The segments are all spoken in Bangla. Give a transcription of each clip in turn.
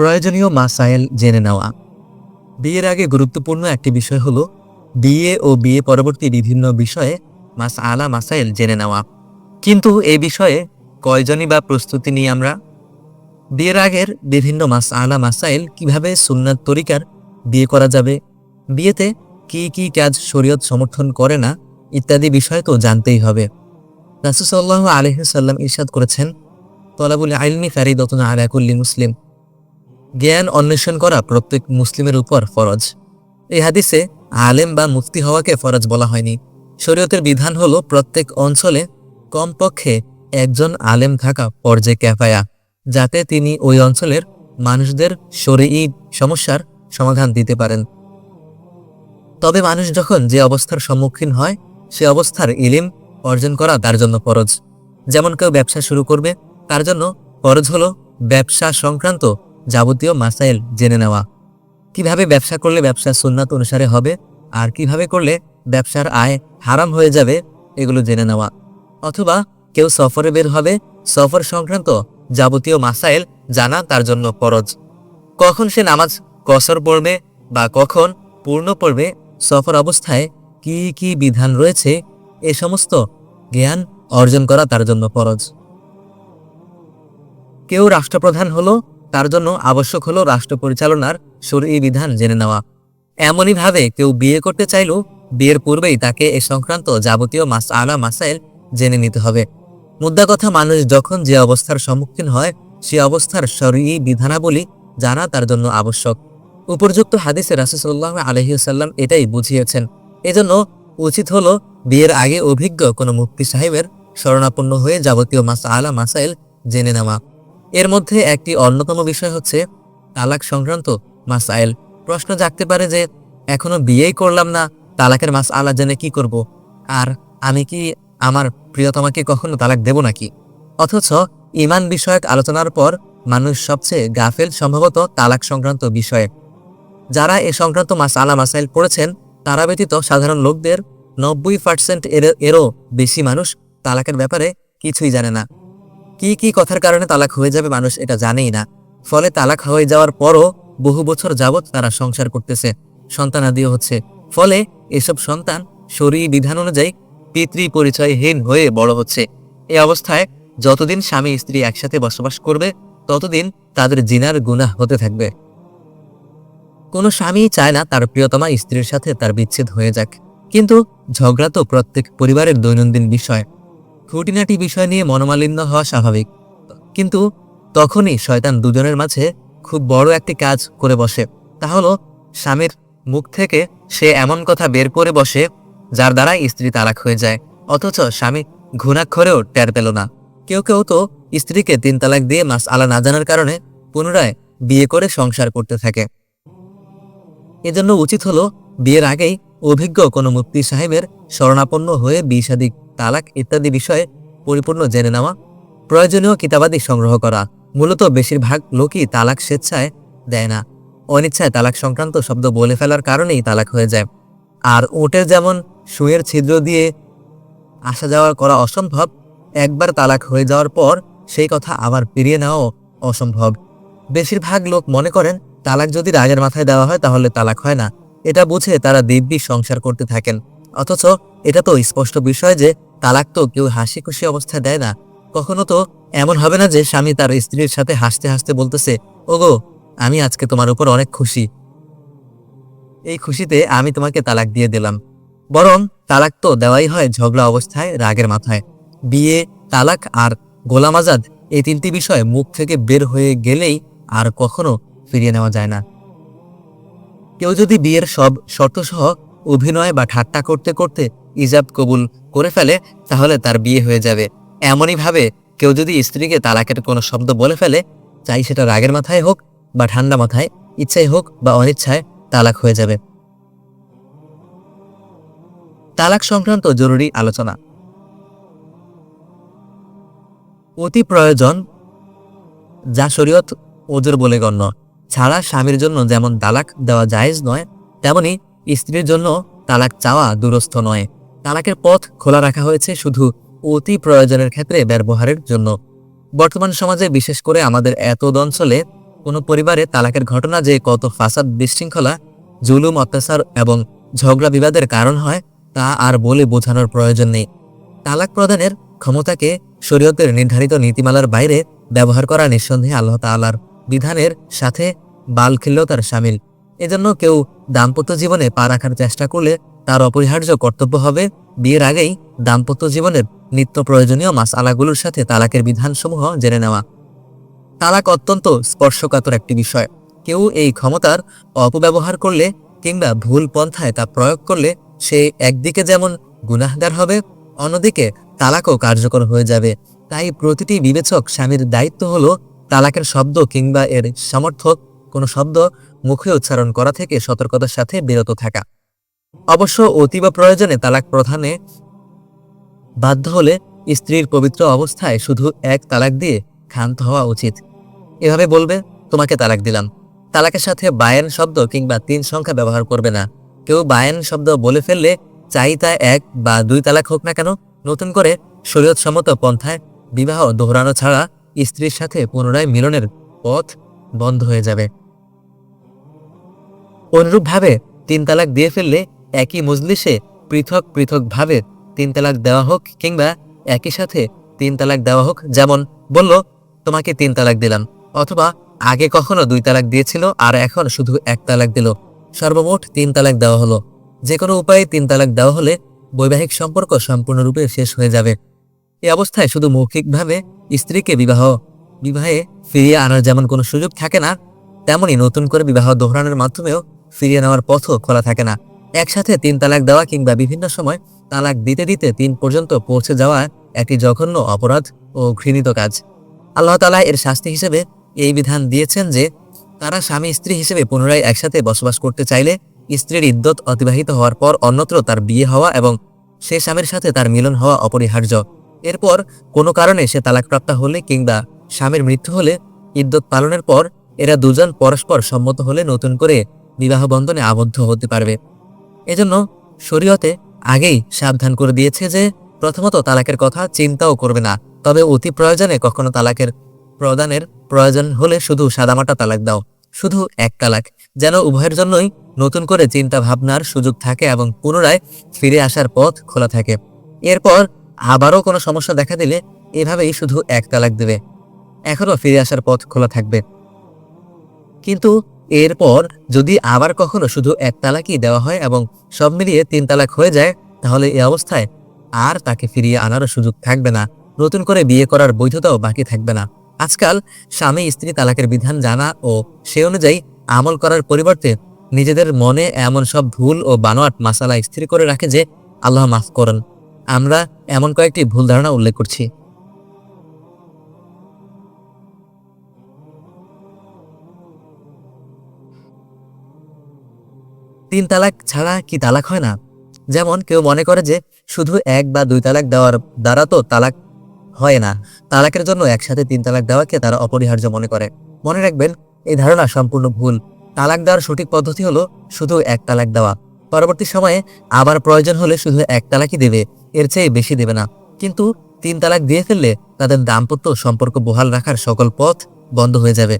প্রয়োজনীয় মাসাইল জেনে নেওয়া। বিয়ের আগে গুরুত্বপূর্ণ একটি বিষয় হলো, বিয়ে ও বিয়ে পরবর্তী বিভিন্ন বিষয়ে মাস আলা মাসাইল জেনে নেওয়া। কিন্তু এই বিষয়ে কয়জনই বা প্রস্তুতি নিই আমরা? বিয়ের আগের বিভিন্ন মাস আলা মাসাইল কীভাবে সুন্নাত তরিকার বিয়ে করা যাবে? বিয়েতে কি কি কাজ শরীয়ত সমর্থন করে না? ইত্যাদি বিষয় তো জানতেই হবে। রাসুসাল্লাহ আলহিসাল্লাম ইরশাদ করেছেন, তলাবুল আইলমি ফারিদতুন আলাকুল্লি মুসলিম। জ্ঞান অন্বেষণ করা প্রত্যেক মুসলিমের উপর ফরজ। এই হাদিসে আলেম বা মুফতি হওয়াকে ফরজ বলা হয়নি। শরীয়তের বিধান হলো প্রত্যেক অঞ্চলে কমপক্ষে একজন আলেম থাকা পর্যায়ে ক্যাফায়া যাতে তিনি ওই অঞ্চলের মানুষদের শরীর সমস্যার সমাধান দিতে পারেন। তবে মানুষ যখন যে অবস্থার সম্মুখীন হয়, সে অবস্থার ইলিম অর্জন করা তার জন্য ফরজ। যেমন কেউ ব্যবসা শুরু করবে, তার জন্য ফরজ হলো ব্যবসা সংক্রান্ত যাবতীয় মাসাইল জেনে নেওয়া। কীভাবে ব্যবসা করলে ব্যবসা সুন্নাত অনুসারে হবে আর কীভাবে করলে ব্যবসার আয় হারাম হয়ে যাবে, এগুলো জেনে নেওয়া। অথবা কেউ সফরে বের হবে, সফর সংক্রান্ত যাবতীয় মাসাইল জানা তার জন্য ফরজ। কখন সে নামাজ কসর পড়বে বা কখন পূর্ণ পড়বে, সফর অবস্থায় কি কি বিধান রয়েছে, এ সমস্ত জ্ঞান অর্জন করা তার জন্য ফরজ। কেউ রাষ্ট্রপ্রধান হলো তার জন্য আবশ্যক হলো রাষ্ট্র পরিচালনার শরীর বিধান জেনে নেওয়া। এমনইভাবে কেউ বিয়ে করতে চাইলেও বিয়ের পূর্বেই তাকে এ সংক্রান্ত যাবতীয় মাস আলা মাসাইল জেনে নিতে হবে। মুদ্রা কথা, মানুষ যখন যে অবস্থার সম্মুখীন হয়, সে অবস্থার শরীর বিধানাবলী জানা তার জন্য আবশ্যক। উপর্যুক্ত হাদিসে রাসুসাল্লাহ আলহিউসাল্লাম এটাই বুঝিয়েছেন। এজন্য উচিত হলো বিয়ের আগে অভিজ্ঞ কোনো মুক্তি সাহেবের শরণাপন্ন হয়ে যাবতীয় মাস আলা মাসাইল জেনে নেওয়া। এর মধ্যে একটি অন্যতম বিষয় হচ্ছে তালাক সংক্রান্ত মাসাইল প্রশ্ন জাগতে পারে যে, এখনও বিয়েই করলাম না, তালাকের মাস আলা জেনে কি করব? আর আমি কি আমার প্রিয়তমাকে কখনো তালাক দেব নাকি? অথচ ইমান বিষয়ক আলোচনার পর মানুষ সবচেয়ে গাফেল সম্ভবত তালাক সংক্রান্ত বিষয়ে। যারা এ সংক্রান্ত মাস আলা মাসাইল পড়েছেন, তারা ব্যতীত সাধারণ লোকদের নব্বই পার্সেন্ট এর, এরও বেশি মানুষ তালাকের ব্যাপারে কিছুই জানে না। কি কি কথার কারণে তালাক হয়ে যাবে মানুষ এটা জানেই না। ফলে তালাক হয়ে যাওয়ার পরও বহু বছর যাবৎ তারা সংসার করতেছে সন্তানাদিও হচ্ছে। ফলে এসব সন্তান শরীর বিধান অনুযায়ী পিতৃ পরিচয়হীন হয়ে বড় হচ্ছে। এই অবস্থায় যতদিন স্বামী স্ত্রী একসাথে বসবাস করবে, ততদিন তাদের জিনার গুনাহ হতে থাকবে। কোনো স্বামী চায় না তার প্রিয়তমা স্ত্রীর সাথে তার বিচ্ছেদ হয়ে যাক। কিন্তু ঝগড়া তো প্রত্যেক পরিবারের দৈনন্দিন বিষয়। খুঁটিনাটি বিষয় নিয়ে মনোমালিন্য হওয়া স্বাভাবিক। কিন্তু তখনই শয়তান দুজনের মাঝে খুব বড় একটি কাজ করে বসে। তা হলো, স্বামীর মুখ থেকে সে এমন কথা বের করে বসে, যার দ্বারা স্ত্রী তালাক হয়ে যায়। অথচ স্বামী ঘুণাক্ষরেও টের পেল না। কেউ কেউ তো স্ত্রীকে তিন তালাক দিয়ে মাস আলা না জানার কারণে পুনরায় বিয়ে করে সংসার করতে থাকে। এজন্য উচিত হলো, বিয়ের আগেই অভিজ্ঞ কোনো মুক্তি সাহেবের শরণাপন্ন হয়ে বিষাদিক তালাক ইত্যাদি বিষয়ে পরিপূর্ণ জেনে নেওয়া, প্রয়োজনীয় কিতাবাদি সংগ্রহ করা। মূলত বেশিরভাগ লোকই তালাক স্বেচ্ছায় দেয় না। অনিচ্ছায় তালাক সংক্রান্ত শব্দ বলে ফেলার কারণেই তালাক হয়ে যায়। আর ওটের যেমন সুয়ের ছিদ্র দিয়ে আসা যাওয়া করা অসম্ভব, একবার তালাক হয়ে যাওয়ার পর সেই কথা আবার ফিরিয়ে নেওয়াও অসম্ভব। বেশিরভাগ লোক মনে করেন, তালাক যদি রাগের মাথায় দেওয়া হয় তাহলে তালাক হয় না। এটা বুঝে তারা দিব্যি সংসার করতে থাকেন। অথচ এটা তো স্পষ্ট বিষয় যে তালাক তো কেউ হাসি খুশি অবস্থায় দেয় না। কখনো তো এমন হবে না যে স্বামী তার স্ত্রীর সাথে হাসতে হাসতে বলতেছে, ওগো, আমি আজকে তোমার উপর অনেক খুশি। এই খুশিতে আমি তোমাকে তালাক দিয়ে দিলাম। বরং তালাক তো দেওয়াই হয় ঝগড়া অবস্থায়, রাগের মাথায়। বিয়ে, তালাক আর গোলাম আজাদ এই তিনটি বিষয় মুখ থেকে বের হয়ে গেলেই আর কখনো ফিরিয়ে নেওয়া যায় না। কেউ যদি বিয়ের সব শর্তসহ অভিনয় বা ঠাট্টা করতে করতে ইজাব কবুল করে ফেলে, তাহলে তার বিয়ে হয়ে যাবে। এমনই ভাবে কেউ যদি স্ত্রীকে তালাকের কোনো শব্দ বলে ফেলে, চাই সেটা রাগের মাথায় হোক বা ঠান্ডা মাথায়, ইচ্ছায় হোক বা অনিচ্ছায় তালাক হয়ে যাবে। তালাক সংক্রান্ত জরুরি আলোচনা। অতি প্রয়োজন যা শরীয়ত ওজোর বলে গণ্য। ছাড়া স্বামীর জন্য যেমন তালাক দেওয়া জায়েজ নয়, তেমনি স্ত্রীর জন্য তালাক চাওয়া দুরস্থ নয়। তালাকের পথ খোলা রাখা হয়েছে শুধু অতি প্রয়োজনের ক্ষেত্রে ব্যবহারের জন্য। বর্তমান সমাজে বিশেষ করে আমাদের এত অঞ্চলে কোনো পরিবারে তালাকের ঘটনা যে কত ফাসাদ বিশৃঙ্খলা, জুলুম, অত্যাচার এবং ঝগড়া বিবাদের কারণ হয়, তা আর বলে বোঝানোর প্রয়োজন নেই। তালাক প্রদানের ক্ষমতাকে শরীয়তের নির্ধারিত নীতিমালার বাইরে ব্যবহার করা নিঃসন্দেহে আল্লাহ তাআলার বিধানের সাথে বালখিল্যতার সামিল। এজন্য কেউ দাম্পত্য জীবনে পা রাখার চেষ্টা করলে তার অপরিহার্য কর্তব্য হবে বিয়ের আগেই দাম্পত্য জীবনের নিত্য প্রয়োজনীয় মাস আলাগুলোর সাথে তালাকের বিধানসমূহ জেনে নেওয়া। তালাক অত্যন্ত স্পর্শকাতর একটি বিষয়। কেউ এই ক্ষমতার অপব্যবহার করলে কিংবা ভুল পন্থায় তা প্রয়োগ করলে সে একদিকে যেমন গুনাহগার হবে, অন্যদিকে তালাকও কার্যকর হয়ে যাবে। তাই প্রতিটি বিবেচক স্বামীর দায়িত্ব হল তালাকের শব্দ কিংবা এর সমর্থক কোনো শব্দ মুখে উচ্চারণ করা থেকে সতর্কতার সাথে বিরত থাকা। অবশ্য অতীব প্রয়োজনে তালাক প্রধানে বাধ্য হলে স্ত্রীর পবিত্র অবস্থায় শুধু এক তালাক দিয়ে ক্ষান্ত হওয়া উচিত। এভাবে বলবে, তোমাকে তালাক দিলাম। তালাকের সাথে বায়ান শব্দ কিংবা তিন সংখ্যা ব্যবহার করবে না। কেউ বায়ান শব্দ বলে ফেললে চাই তা এক বা দুই তালাক হোক না কেন। নতুন করে শরীয়তসম্মত পন্থায় বিবাহ দোহরানো ছাড়া স্ত্রীর সাথে পুনরায় মিলনের পথ বন্ধ হয়ে যাবে। অনুরূপভাবে তিন তালাক দিয়ে ফেললে একই মজলিসে পৃথক পৃথকভাবে তিন তালাক দেওয়া হোক কিংবা একই সাথে তিন তালাক দেওয়া হোক, যেমন বলল, তোমাকে তিন তালাক দিলাম। অথবা, আগে কখনো দুই তালাক দিয়েছিল আর এখন শুধু এক তালাক দিল। সর্বমোট তিন তালাক দেওয়া হলো। যে কোনো উপায়ে তিন তালাক দেওয়া হলে বৈবাহিক সম্পর্ক সম্পূর্ণরূপে শেষ হয়ে যাবে। এ অবস্থায় শুধু মৌখিকভাবে স্ত্রীকে বিবাহ, বিবাহে ফিরিয়ে আনার যেমন কোনো সুযোগ থাকে না, তেমনি নতুন করে বিবাহ দোহরানোর মাধ্যমেও ফিরিয়ে নেওয়ার পথও খোলা থাকে না। একসাথে তিন তালাক দেওয়া কিংবা বিভিন্ন সময় তালাক দিতে দিতে তিন পর্যন্ত পৌঁছে যাওয়া একটি জঘন্য অপরাধ ও ঘৃণিত কাজ। আল্লাহ তালা এর শাস্তি হিসেবে এই বিধান দিয়েছেন যে, তারা স্বামী স্ত্রী হিসেবে পুনরায় একসাথে বসবাস করতে চাইলে স্ত্রীর ইদ্যত অতিবাহিত হওয়ার পর অন্যত্র তার বিয়ে হওয়া এবং সে স্বামীর সাথে তার মিলন হওয়া অপরিহার্য। এরপর কোনো কারণে সে তালাকপ্রাপ্ত হলে কিংবা স্বামীর মৃত্যু হলে ইদ্যত পালনের পর এরা দুজন পরস্পর সম্মত হলে নতুন করে বিবাহ বন্ধনে আবদ্ধ হতে পারবে। এজন্য শরীয়তে আগেই সাবধান করে দিয়েছে যে প্রথমত তালাকের কথা চিন্তাও করবে না, তবে অতি প্রয়োজনে কখনো তালাকের প্রদানের প্রয়োজন হলে শুধু সাদামাটা তালাক দাও। শুধু এক তালাক, যেন উভয়ের জন্যই নতুন করে চিন্তা ভাবনার সুযোগ থাকে এবং পুনরায় ফিরে আসার পথ খোলা থাকে। এরপর আবারও কোনো সমস্যা দেখা দিলে এভাবেই শুধু এক তালাক দেবে। এখনও ফিরে আসার পথ খোলা থাকবে। কিন্তু এরপর যদি আবার কখনো শুধু এক তালাকই দেওয়া হয় এবং সব মিলিয়ে তিন তালাক হয়ে যায়, তাহলে এই অবস্থায় আর তাকে ফিরিয়ে আনারও সুযোগ থাকবে না। নতুন করে বিয়ে করার বৈধতাও বাকি থাকবে না। আজকাল স্বামী স্ত্রী তালাকের বিধান জানা ও সে অনুযায়ী আমল করার পরিবর্তে নিজেদের মনে এমন সব ভুল ও বানোয়াট মাসালা স্থির করে রাখে যে, আল্লাহ মাফ করেন। আমরা এমন কয়েকটি ভুল ধারণা উল্লেখ করছি। তিন তালাক ছাড়া কি তালাক হয় না? যেমন কেউ মনে করে যে শুধু এক বা দুই তালাক দেওয়ার দ্বারা তো তালাক হয় না। তালাকের জন্য একসাথে তিন তালাক দেওয়াকে তারা অপরিহার্য মনে করে। মনে রাখবেন, এই ধারণা সম্পূর্ণ ভুল। তালাক দেওয়ার সঠিক পদ্ধতি হলো শুধু এক তালাক দেওয়া। পরবর্তী সময়ে আবার প্রয়োজন হলে শুধু এক তালাকই দেবে, এর চেয়ে বেশি দেবে না। কিন্তু তিন তালাক দিয়ে ফেললে তাদের দাম্পত্য সম্পর্ক বহাল রাখার সকল পথ বন্ধ হয়ে যাবে।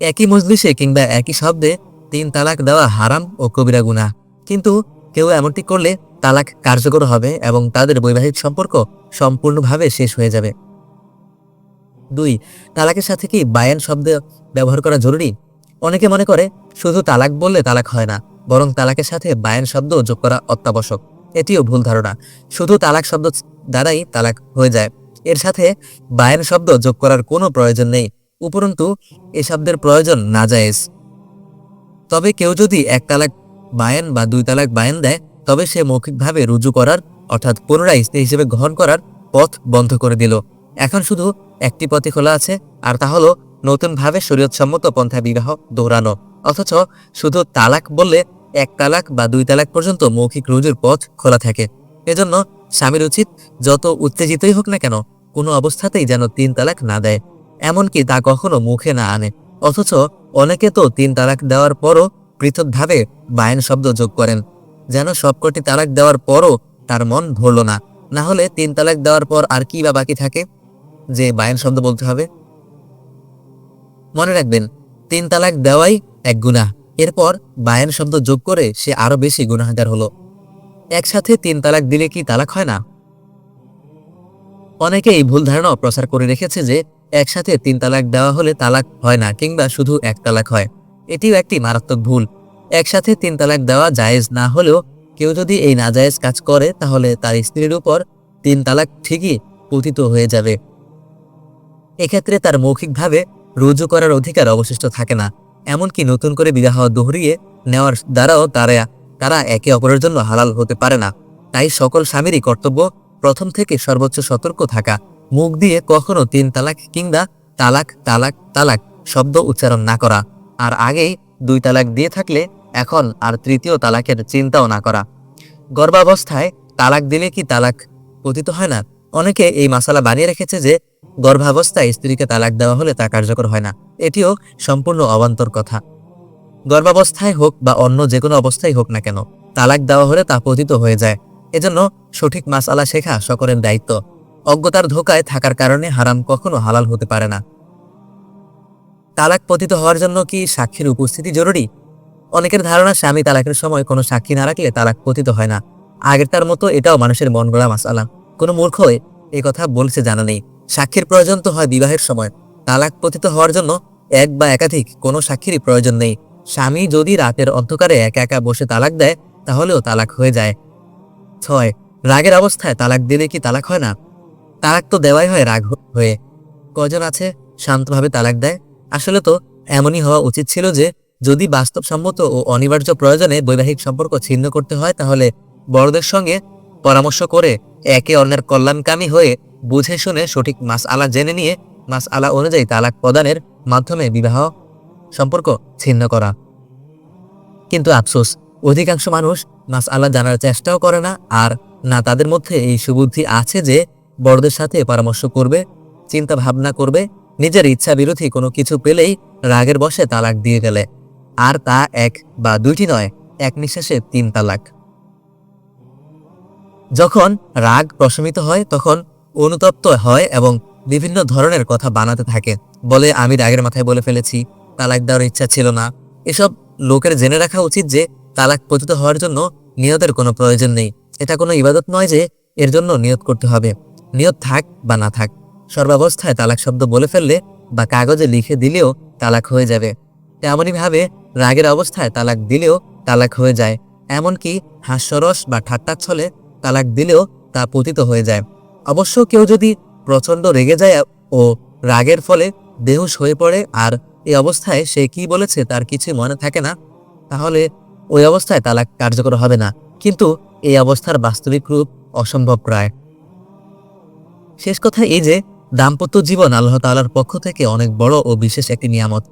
একই মজলিসে কিংবা একই শব্দে তিন তালাক দেওয়া হারাম ও কবিরা গুনাহ। কিন্তু কেউ এমনটি করলে তালাক কার্যকর হবে এবং তাদের বৈবাহিক সম্পর্ক সম্পূর্ণভাবে শেষ হয়ে যাবে। দুই, তালাকের সাথে কি বায়ান শব্দ ব্যবহার করা জরুরি? অনেকে মনে করে শুধু তালাক বললে তালাক হয় না, বরং তালাকের সাথে বায়ান শব্দ যোগ করা অত্যাবশ্যক। এটিও ভুল ধারণা। শুধু তালাক শব্দ দ্বারাই তালাক হয়ে যায়। এর সাথে বায়ান শব্দ যোগ করার কোনো প্রয়োজন নেই। উপরন্তু, এ শব্দের প্রয়োজন না জায়েজ তবে কেউ যদি এক তালাক বায়ান বা দুই তালাক বায়ান দেয়, তবে সে মৌখিকভাবে রুজু করার, অর্থাৎ পুনরায় স্ত্রী হিসেবে গ্রহণ করার পথ বন্ধ করে দিল। এখন শুধু একটি পথে খোলা আছে, আর তা হলো নতুনভাবে শরীয়তসম্মত পন্থা বিবাহ দৌড়ানো। অথচ শুধু তালাক বললে এক তালাক বা দুই তালাক পর্যন্ত মৌখিক রুজুর পথ খোলা থাকে। এজন্য স্বামীর উচিত যত উত্তেজিতই হোক না কেন, কোনো অবস্থাতেই যেন তিন তালাক না দেয়। এমনকি তা কখনো মুখে না আনে। অথচ অনেকে তো তিন তালাক দেওয়ার পরও পৃথকভাবে বায়ন শব্দ যোগ করেন। যেন সবকটি তালাক দেওয়ার পরও তার মন ভরল না। না হলে তিন তালাক দেওয়ার পর আর কি বা বাকি থাকে যে বায়ন শব্দ বলতে হবে? মনে রাখবেন, তিন তালাক দেওয়াই এক গুনাহ। এরপর বায়ান শব্দ যোগ করে সে আরও বেশি গুনাহগার হলো। একসাথে তিন তালাক দিলে কি তালাক হয় না? অনেকে এই ভুল ধারণা প্রচার করে রেখেছে যে একসাথে তিন তালাক দেওয়া হলে তালাক হয় না কিংবা শুধু এক তালাক হয়। এটিও একটি মারাত্মক ভুল। একসাথে তিন তালাক দেওয়া জায়েজ না হলেও কেউ যদি এই নাজায়েজ কাজ করে, তাহলে তার স্ত্রীর উপর তিন তালাক ঠিকই পতিত হয়ে যাবে। এক্ষেত্রে তার মৌখিকভাবে রুজু করার অধিকার অবশিষ্ট থাকে না। এমনকি নতুন করে বিবাহ দোহরিয়ে নেওয়ার দ্বারাও তারা তারা একে অপরের জন্য হালাল হতে পারে না। তাই সকল স্বামীরই কর্তব্য প্রথম থেকে সর্বোচ্চ সতর্ক থাকা। মুখ দিয়ে কখনো তিন তালাক কিংবা তালাক তালাক তালাক শব্দ উচ্চারণ না করা। আর আগেই দুই তালাক দিয়ে থাকলে এখন আর তৃতীয় তালাকের চিন্তাও না করা। গর্ভাবস্থায় তালাক দিলে কি তালাক পতিত হয় না? অনেকে এই মশালা বানিয়ে রেখেছে যে গর্ভাবস্থায় স্ত্রীকে তালাক দেওয়া হলে তা কার্যকর হয় না। এটিও সম্পূর্ণ অবান্তর কথা। গর্ভাবস্থায় হোক বা অন্য যে কোনো অবস্থায় হোক না কেন, তালাক দেওয়া হলে তা পতিত হয়ে যায়। এজন্য সঠিক মাসালা শেখা সকলের দায়িত্ব। অজ্ঞতার ধোকায় থাকার কারণে হারাম কখনো হালাল হতে পারে না। তালাক পতিত হওয়ার জন্য কি সাক্ষীর উপস্থিতি জরুরি? অনেকের ধারণা স্বামী তালাকের সময় কোনো সাক্ষী না রাখলে তালাক পতিত হয় না। আগের তার মতো এটাও মানুষের মন গড়া মাসালা। কোনো মূর্খ এই কথা বলছে জানা নেই। সাক্ষীর প্রয়োজন তো হয় বিবাহের সময়। তালাক পতিত হওয়ার জন্য এক বা একাধিক কোনো সাক্ষীরই প্রয়োজন নেই। স্বামী যদি রাতের অন্ধকারে একা একা বসে তালাক দেয়, তাহলেও তালাক হয়ে যায়। ছয়, রাগের অবস্থায় তালাক দিলে কি তালাক হয় না? তালাক তো দেওয়াই হয়, রাগ হয়ে। কজন আছে? শান্তভাবে তালাক দেয়। আসলে তো এমনই হওয়া উচিত ছিল যে, যদি বাস্তবসম্মত ও অনিবার্য প্রয়োজনে বৈবাহিক সম্পর্ক ছিন্ন করতে হয়, তাহলে বড়দের সঙ্গে পরামর্শ করে একে অন্যের কল্যাণকামী হয়ে বুঝে শুনে সঠিক মাস আলা জেনে নিয়ে মাস আলা অনুযায়ী তালাক প্রদানের মাধ্যমে বিবাহ সম্পর্ক ছিন্ন করা। কিন্তু আফসোস, অধিকাংশ মানুষ মাস আলা জানার চেষ্টাও করে না, আর না তাদের মধ্যে এই সুবুদ্ধি আছে যে বড়দের সাথে পরামর্শ করবে চিন্তা ভাবনা করবে, নিজের ইচ্ছা বিরোধী কোনো কিছু পেলেই রাগের বসে তালাক দিয়ে গেলে আর তা এক বা দুইটি নয়, এক নিঃশ্বাসে তিন তালাক। যখন রাগ প্রশমিত হয়, তখন অনুতপ্ত হয় এবং বিভিন্ন ধরনের কথা বানাতে থাকে। বলে, আমি রাগের মাথায় বলে ফেলেছি, তালাক দেওয়ার ইচ্ছা ছিল না। এসব লোকের জেনে রাখা উচিত যে, তালাক পতিত হওয়ার জন্য নিয়তের কোনো প্রয়োজন নেই। এটা কোনো ইবাদত নয় যে, এর জন্য নিয়ত করতে হবে। নিয়ত থাক বা না থাক, সর্বাবস্থায় তালাক শব্দ বলে ফেললে বা কাগজে লিখে দিলেও তালাক হয়ে যাবে। তেমনইভাবে রাগের অবস্থায় তালাক দিলেও তালাক হয়ে যায়, এমনকি হাস্যরস বা ঠাট্টার ছলে তালাক দিলেও তা পতিত হয়ে যায়। অবশ্য কেউ যদি প্রচণ্ড রেগে যায় ও রাগের ফলে বেহুশ হয়ে পড়ে আর এই অবস্থায় সে কি বলেছে তার কিছু মনে থাকে না, তাহলে ওই অবস্থায় তালাক কার্যকর হবে না। কিন্তু এই অবস্থার বাস্তবিক রূপ অসম্ভব প্রায়। শেষ কথা এই যে, দাম্পত্য জীবন আল্লাহ তাআলার পক্ষ থেকে অনেক বড় ও বিশেষ একটি নিয়ামত।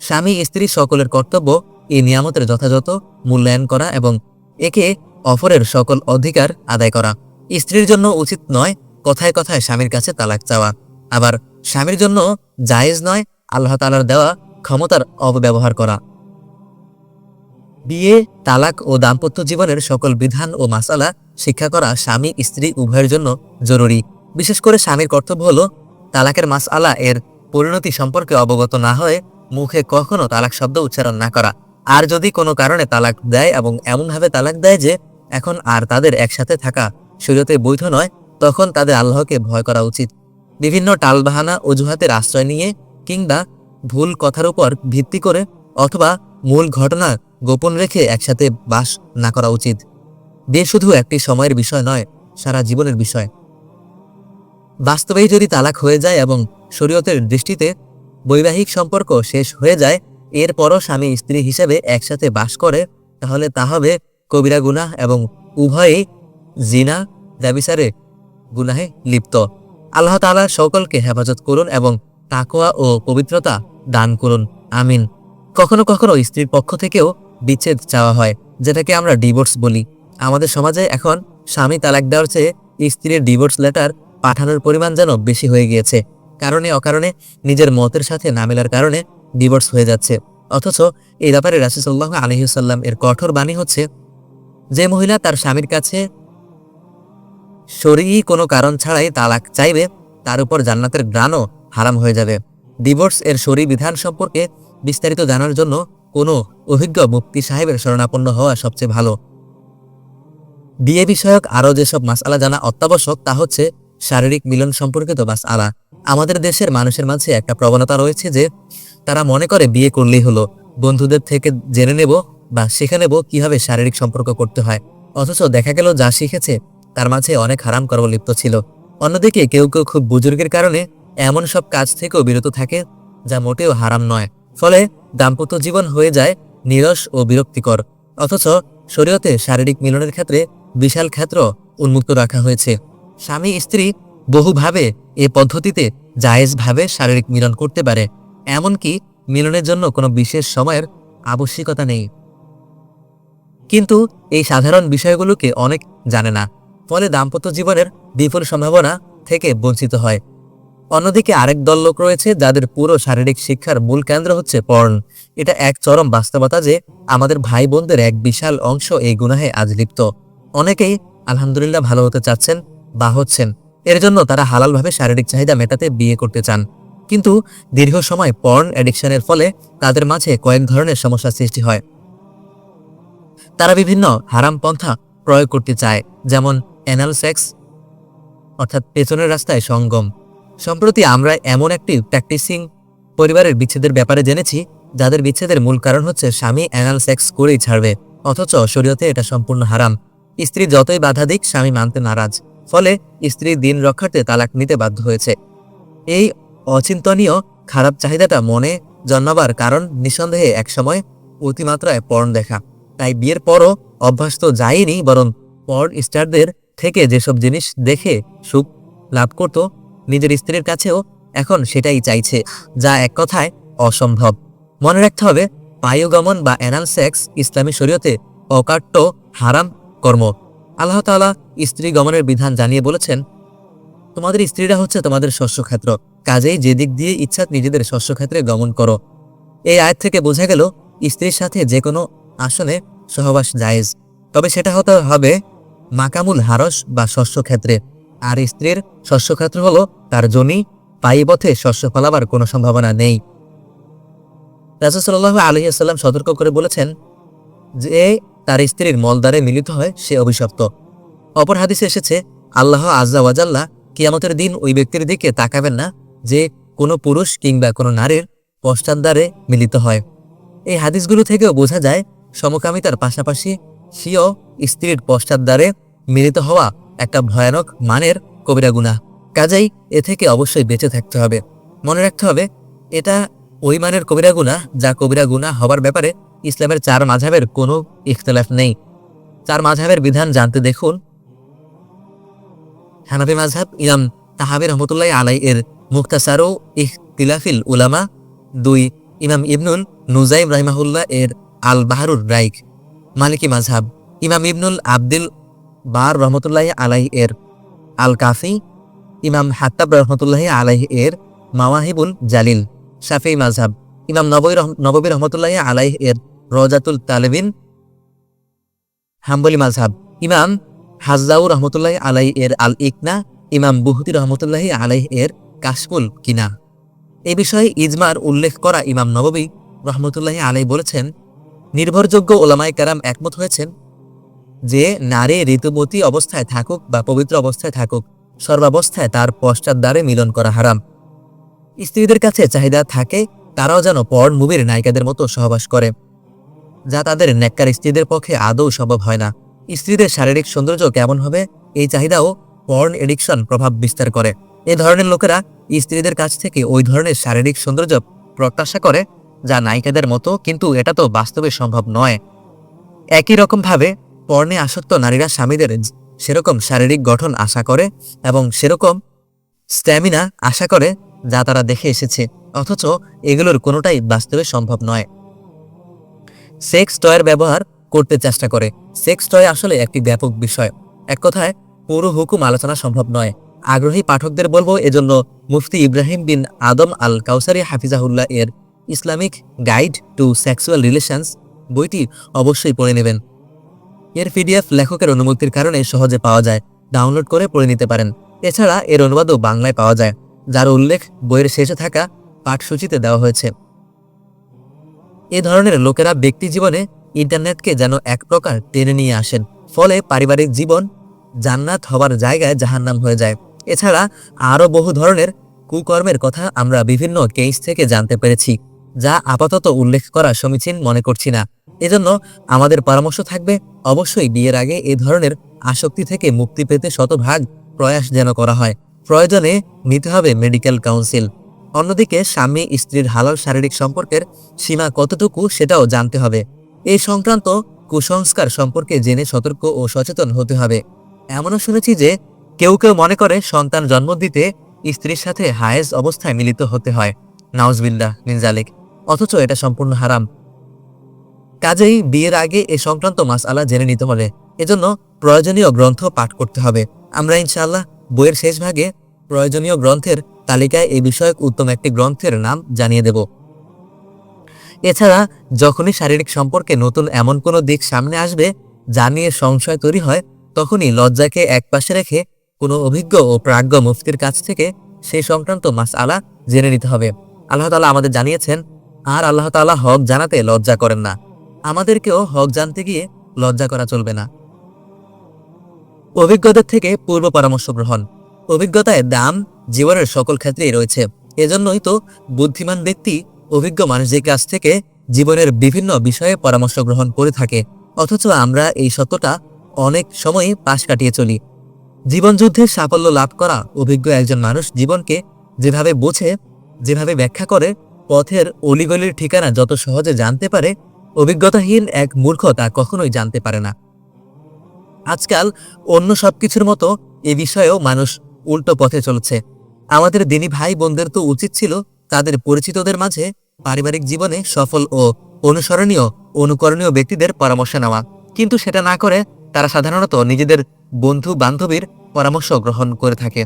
স্বামী, স্ত্রী, সকলের কর্তব্য এই নিয়ামতের যথাযথ মূল্যায়ন করা এবং একে অপরের সকল অধিকার আদায় করা। স্ত্রীর জন্য উচিত নয় কথায় কথায় স্বামীর কাছে তালাক চাওয়া। আবার স্বামীর জন্য জায়েজ নয় আল্লাহ তালার দেওয়া ক্ষমতার অপব্যবহার করা। বিয়ে, তালাক ও দাম্পত্য জীবনের সকল বিধান ও মাসালা শিক্ষা করা স্বামী, স্ত্রী উভয়ের জন্য জরুরি। বিশেষ করে স্বামীর কর্তব্য হল তালাকের মাসআলা এর পরিণতি সম্পর্কে অবগত না হয়ে মুখে কখনো তালাক শব্দ উচ্চারণ না করা। আর যদি কোনো কারণে তালাক দেয় এবং এমনভাবে তালাক দেয় যে এখন আর তাদের একসাথে থাকা শরীয়তে বৈধ নয়, তখন তাদের আল্লাহকে ভয় করা উচিত। বিভিন্ন টালবাহানা, অজুহাতের আশ্রয় নিয়ে কিংবা ভুল কথার উপর ভিত্তি করে অথবা মূল ঘটনা গোপন রেখে একসাথে বাস না করা উচিত। বিয়ে শুধু একটি সময়ের বিষয় নয়, সারা জীবনের বিষয়। বাস্তবেই যদি তালাক হয়ে যায় এবং শরীয়তের দৃষ্টিতে বৈবাহিক সম্পর্ক শেষ হয়ে যায়, এরপরও স্বামী স্ত্রী হিসেবে একসাথে বাস করে, তাহলে তা হবে কবিরা গুনাহ এবং উভয়েই জিনা, ব্যবিচারে গুনাহে লিপ্ত। আল্লাহ তালা সকলকে হেফাজত করুন এবং তাকোয়া ও পবিত্রতা দান করুন। আমিন। কখনো কখনো স্ত্রীর পক্ষ থেকেও বিচ্ছেদ চাওয়া হয়, যেটাকে আমরা ডিভোর্স বলি। আমাদের সমাজে এখন স্বামী তালাক দেওয়ার চেয়ে স্ত্রীর ডিভোর্স লেটার পাঠানোর পরিমাণ যেন বেশি হয়ে গিয়েছে। কারণে অকারণে নিজের মতের সাথে না মেলার কারণে ডিভোর্স হয়ে যাচ্ছে। অথচ এই ব্যাপারে রাসুসাল্লাহ আলহিসাল্লাম এর কঠোর বাণী হচ্ছে, যে মহিলা তার স্বামীর কাছে শরীরই কোনো কারণ ছাড়াই তালাক চাইবে, তার উপর জান্নাতের গ্রাণও হারাম হয়ে যাবে। ডিভোর্স এর শরী বিধান সম্পর্কে বিস্তারিত জানার জন্য কোনো অভিজ্ঞ মুক্তি সাহেবের শরণাপন্ন হওয়া সবচেয়ে ভালো। বিয়ে বিষয়ক আরও যেসব মাসআলা জানা অত্যাবশ্যক তা হচ্ছে শারীরিক মিলন সম্পর্কিত মাসআলা আমাদের দেশের মানুষের মাঝে একটা প্রবণতা রয়েছে যে, তারা মনে করে বিয়ে করলেই হলো, বন্ধুদের থেকে জেনে নেব বা শিখে নেব কীভাবে শারীরিক সম্পর্ক করতে হয়। অথচ দেখা গেল যা শিখেছে, তার মাঝে অনেক হারাম কর্ম লিপ্ত ছিল। অন্যদিকে কেউ কেউ খুব বুজুর্গের কারণে এমন সব কাজ থেকেও বিরত থাকে, যা মোটেও হারাম নয়। ফলে দাম্পত্য জীবন হয়ে যায় নিরস ও বিরক্তিকর। অথচ শরীয়তে শারীরিক মিলনের ক্ষেত্রে বিশাল ক্ষেত্র উন্মুক্ত রাখা হয়েছে। স্বামী স্ত্রী বহুভাবে এ পদ্ধতিতে জায়েজভাবে শারীরিক মিলন করতে পারে, এমনকি মিলনের জন্য কোনো বিশেষ সময়ের আবশ্যিকতা নেই। কিন্তু এই সাধারণ বিষয়গুলোকে অনেক জানে না, ফলে দাম্পত্য জীবনের বিপুল সম্ভাবনা থেকে বঞ্চিত হয়। অন্যদিকে আরেক দল লোক রয়েছে যাদের পুরো শারীরিক শিক্ষার মূল কেন্দ্র হচ্ছে পর্ন। এটা এক চরম বাস্তবতা যে আমাদের ভাই বোনদের এক বিশাল অংশ এই গুনাহে আজ লিপ্ত। অনেকেই আলহামদুলিল্লাহ ভালো হতে চাচ্ছেন বা হচ্ছেন। এর জন্য তারা হালালভাবে শারীরিক চাহিদা মেটাতে বিয়ে করতে চান। কিন্তু দীর্ঘ সময় পর্ন অ্যাডিকশনের ফলে তাদের মাঝে কয়েক ধরনের সমস্যা সৃষ্টি হয়। তারা বিভিন্ন হারাম পন্থা প্রয়োগ করতে চায়, যেমন অ্যানাল সেক্স, অর্থাৎ পেছনের রাস্তায় সঙ্গম। সম্প্রতি আমরা এমন একটি প্র্যাকটিসিং পরিবারের বিচ্ছেদের ব্যাপারে জেনেছি, যাদের বিচ্ছেদের মূল কারণ হচ্ছে স্বামী অ্যানাল সেক্স করেই ছাড়বে, অথচ শরীয়তে এটা সম্পূর্ণ হারাম। স্ত্রী যতই বাধা দিক, স্বামী মানতে নারাজ। ফলে স্ত্রী দিন রক্ষার্থে তালাক নিতে বাধ্য হয়েছে। এই অচিন্তনীয় খারাপ চাহিদাটা মনে জন্মাবার কারণ নিঃসন্দেহে একসময় অতিমাত্রায় পর্ন দেখা। তাই বিয়ের পরও অভ্যাস তো যায়নি, বরং পর্ন স্টারদের থেকে যেসব জিনিস দেখে সুখ লাভ করত, নিজের স্ত্রীর কাছেও এখন সেটাই চাইছে, যা এক কথায় অসম্ভব। মনে রাখতে হবে বায়ুগমন বা অ্যানাল সেক্স ইসলামী শরীয়তে অকাট্য হারাম কর্ম। আল্লাহ তাআলা স্ত্রী গমনের বিধান জানিয়ে বলেছেন, তোমাদের স্ত্রীরা হচ্ছে তোমাদের শস্যক্ষেত্র কাজেই যে দিক দিয়ে ইচ্ছা নিজেদের শস্যক্ষেত্রে গমন করো। এই আয়াত থেকে বোঝা গেল, স্ত্রীর সাথে যে কোনো আসনে সহবাস জায়েজ। তবে সেটা হতে হবে মাকামুল হারস বা শস্যক্ষেত্রে আর স্ত্রীর শস্যক্ষেত্র হলো তার জনি পাইপথে শস্য ফলাবার কোনো সম্ভাবনা নেই। রাসুসাল্লাহ আলহিহাল্লাম সতর্ক করে বলেছেন যে তার স্ত্রীর মলদ্বারে মিলিত হয় সে অভিশপ্ত। অপর হাদিসে এসেছে, আল্লাহ আজ্জা ওয়াজাল্লাহ কিয়ামতের দিন ওই ব্যক্তির দিকে তাকাবেন না যে কোনো পুরুষ কিংবা কোনো নারীর পশ্চাদ্বারে মিলিত হয়। এই হাদিসগুলো থেকেও বোঝা যায়, সমকামিতার পাশাপাশি স্বীয় স্ত্রীর পশ্চাদ্বারে মিলিত হওয়া একটা ভয়ানক মানের কবিরা গুণা কাজেই এ থেকে অবশ্যই বেঁচে থাকতে হবে। মনে রাখতে হবে, এটা ওই মানের কবিরা গুণা যা কবিরা গুণা হবার ব্যাপারে ইসলামের চার মাঝাবের কোনো ইখতলাফ নেই। চার মাঝাবের বিধান জানতে দেখুন। হানাফি মাঝহাব ইমাম তাহাবির রহমতুল্লাহ আলাই এর মুক্তাসারো ইখতিলাফিল উলামা দুই ইমাম ইবনুল নুজাইম রাহিমাহুল্লাহ এর আল বাহারুর রাইক মালিকি মাঝহাব ইমাম ইবনুল আব্দুল বার রহমতুল্লাহ আলাই এর আল কাফি ইমাম হাত্তাব রহমতুল্লাহ আলাই এর মাওয়াহিবুল জালিল শাফি মাঝহাব ইমাম নবী নববী রহমতুল্লাহ আলাই এর রজাতুল তালেবিন। হাম্বলি মাঝহাব ইমাম হাজদাউ রহমতুল্লাহ আলাই এর আল ইকনা ইমাম বুহতি রহমতুল্লাহ আলাই এর কাশফুল কিনা। এ বিষয়ে ইজমার উল্লেখ করা ইমাম নববী রহমতুল্লাহ আলাই বলেছেন, নির্ভরযোগ্য ওলামাই কারাম একমত হয়েছেন যে নারী ঋতুবতী অবস্থায় থাকুক বা পবিত্র অবস্থায় থাকুক, সর্বাবস্থায় তার পশ্চাৎদ্বারে মিলন করা হারাম। স্ত্রীদের কাছে চাহিদা থাকে, তারাও যেন পর্ন মুভির নায়িকাদের মতো সহবাস করে। যা তাদের নেককার স্ত্রীদের পক্ষে আদৌ সম্ভব হয় না। স্ত্রীদের শারীরিক সৌন্দর্য কেমন হবে, এই চাহিদাও পর্ন এডিকশন প্রভাব বিস্তার করে। এ ধরনের লোকেরা স্ত্রীদের কাছ থেকে ওই ধরনের শারীরিক সৌন্দর্য প্রত্যাশা করে, যা নায়িকাদের মতো, কিন্তু এটা তো বাস্তবে সম্ভব নয়। একই রকমভাবে পর্ণে আসক্ত নারীরা স্বামীদের সেরকম শারীরিক গঠন আশা করে এবং সেরকম স্ট্যামিনা আশা করে, যা তারা দেখে এসেছে। অথচ এগুলোর কোনোটাই বাস্তবে সম্ভব নয়। সেক্স টয়ের ব্যবহার করতে চেষ্টা করে। সেক্স টয় আসলে একটি ব্যাপক বিষয়। এক কথায়, পুরো হুকুম আলোচনা সম্ভব নয়। আগ্রহী পাঠকদের বলব এজন্য মুফতি ইব্রাহিম বিন আদম আল কাউসারি হাফিজাহুল্লাহ এর Islamic guide to sexual relations বইটি অবশ্যই পড়ে নেবেন। এর পিডিএফ লেখকের অনুমতির কারণে সহজে পাওয়া যায়। ডাউনলোড করে পড়ে নিতে পারেন। এছাড়া এর অনুবাদও বাংলায় পাওয়া যায়। যার উল্লেখ বইয়ের শেষে থাকা পাঠসূচিতে দেওয়া হয়েছে। এ ধরনের লোকেরা ব্যক্তি জীবনে ইন্টারনেটকে যেন এক প্রকার টেনে নিয়ে আসেন, ফলে পারিবারিক জীবন জান্নাত হবার জায়গায় জাহান্নাম হয়ে যায়। এছাড়া আরও বহু ধরনের কুকর্মের কথা আমরা বিভিন্ন কেস থেকে জানতে পেরেছি, যা আপাতত উল্লেখ করা সমীচীন মনে করছি না। এজন্য আমাদের পরামর্শ থাকবে, অবশ্যই বিয়ের আগে এ ধরনের আসক্তি থেকে মুক্তি পেতে শতভাগ প্রয়াস যেন করা হয়। প্রয়োজনে নিতে হবে মেডিকেল কাউন্সিল অন্যদিকে স্বামী স্ত্রীর হালাল শারীরিক সম্পর্কের সীমা কতটুকু সেটাও জানতে হবে। এই সংক্রান্ত কুসংস্কার সম্পর্কে জেনে সতর্ক ও সচেতন হতে হবে। এমনও শুনেছি যে কেউ কেউ মনে করে সন্তান জন্ম দিতে স্ত্রীর সাথে হায়েজ অবস্থায় মিলিত হতে হয়। নাউজবিল্লাহ মিনজালিক অথচ এটা সম্পূর্ণ হারাম। কাজেই বিয়ের আগে এ সংক্রান্ত মাস মাসআলা জেনে নিতে হলে এজন্য প্রয়োজনীয় গ্রন্থ পাঠ করতে হবে। আমরা ইনশাআল্লাহ বইয়ের শেষ ভাগে প্রয়োজনীয় গ্রন্থের তালিকায় এই বিষয়ক উত্তম একটি গ্রন্থের নাম জানিয়ে দেব। এছাড়া, যখনই শারীরিক সম্পর্কে নতুন এমন কোনো দিক সামনে আসবে যা নিয়ে সংশয় তৈরি হয়, তখনই লজ্জাকে একপাশে রেখে কোনো অভিজ্ঞ ও প্রাজ্ঞ মুফতির কাছ থেকে সেই সংক্রান্ত মাস আলা জেনে নিতে হবে। আল্লাহ তাআলা আমাদের জানিয়েছেন, আর আল্লাহ তাআলা হক জানাতে লজ্জা করেন না। আমাদেরকেও হক জানতে গিয়ে লজ্জা করা চলবে না। অভিজ্ঞতার থেকে পূর্ব পরামর্শ গ্রহণ। অভিজ্ঞতায় দাম জীবনের সকল ক্ষেত্রেই রয়েছে। এজন্যই তো বুদ্ধিমান ব্যক্তি অভিজ্ঞ মানুষদের কাছ থেকে জীবনের বিভিন্ন বিষয়ে পরামর্শ গ্রহণ করে থাকে। অথচ আমরা এই সত্যটা অনেক সময়ই পাশ কাটিয়ে চলি। জীবনযুদ্ধে সাফল্য লাভ করা অভিজ্ঞ একজন মানুষ জীবনকে যেভাবে বোঝে, যেভাবে ব্যাখ্যা করে, পথের অলিগলির ঠিকানা যত সহজে জানতে পারে, অভিজ্ঞতাহীন এক মূর্খ তা কখনোই জানতে পারে না। আজকাল অন্য সবকিছুর মতো এ বিষয়েও মানুষ উল্টো পথে চলছে। আমাদের দিনী ভাই বোনদের তো উচিত ছিল তাদের পরিচিতদের মাঝে পারিবারিক জীবনে সফল ও অনুসরণীয়, অনুকরণীয় ব্যক্তিদের পরামর্শ নেওয়া। কিন্তু সেটা না করে তারা সাধারণত নিজেদের বন্ধু বান্ধবীর পরামর্শ গ্রহণ করে থাকে।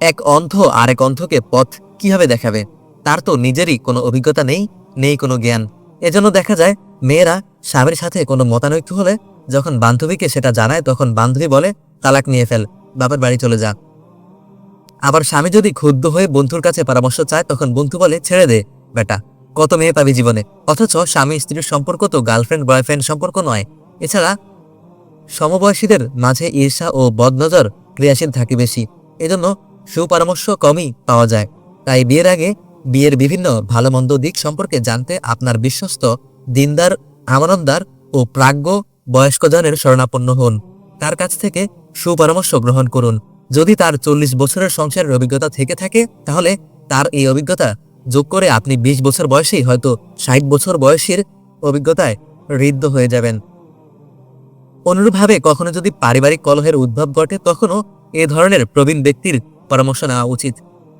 এক অন্ধ আরেক অন্ধকে পথ কীভাবে দেখাবে? তার তো নিজেরই কোনো অভিজ্ঞতা নেই নেই কোনো জ্ঞান। এজন্য দেখা যায়, মেয়েরা স্বামীর সাথে কোনো মতানৈক্য হলে যখন বান্ধবীকে সেটা জানায় তখন বান্ধবী বলে, তালাক নিয়ে ফেল, বাবার বাড়ি চলে যা। আবার স্বামী যদি ক্ষুব্ধ হয়ে বন্ধুর কাছে পরামর্শ চায়, তখন বন্ধু বলে, ছেড়ে দে, বেটা। কত মেয়ে পাবি জীবনে? অথচ স্বামী স্ত্রীর সম্পর্ক তো গার্লফ্রেন্ড, বয়ফ্রেন্ড সম্পর্ক নয়। এছাড়া সমবয়সীদের মাঝে ঈর্ষা ও বদনজর ক্রিয়াশীল থাকে বেশি। এজন্য সুপরামর্শ কমই পাওয়া যায়। তাই বিয়ের আগে বিয়ের বিভিন্ন ভালো মন্দ দিক সম্পর্কে জানতে আপনার বিশ্বস্ত দিনদার, আমানতদার ও প্রাজ্ঞ বয়স্কজনের শরণাপন্ন হন। তার কাছ থেকে সুপরামর্শ গ্রহণ করুন। যদি তার চল্লিশ বছরের সংসারের অভিজ্ঞতা থেকে থাকে, তাহলে তার এই অভিজ্ঞতা যোগ করে আপনি ২০ বছর বয়সেই হয়তো ষাট বছর বয়সের অভিজ্ঞতায় ঋদ্ধ হয়ে যাবেন। অনুরূপভাবে কখনো যদি পারিবারিক কলহের উদ্ভব ঘটে, তখনও এ ধরনের প্রবীণ ব্যক্তির পরামর্শ নেওয়া উচিত।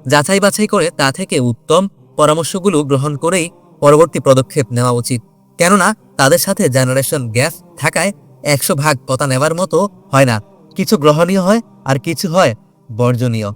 যাচাই বাছাই করে তা থেকে উত্তম পরামর্শগুলো গ্রহণ করেই পরবর্তী পদক্ষেপ নেওয়া উচিত। কেননা, তাদের সাথে জেনারেশন গ্যাপ থাকায় একশো ভাগ কথা নেওয়ার মতো হয় না। কিছু গ্রহণীয় হয় আর কিছু হয় বর্জনীয়।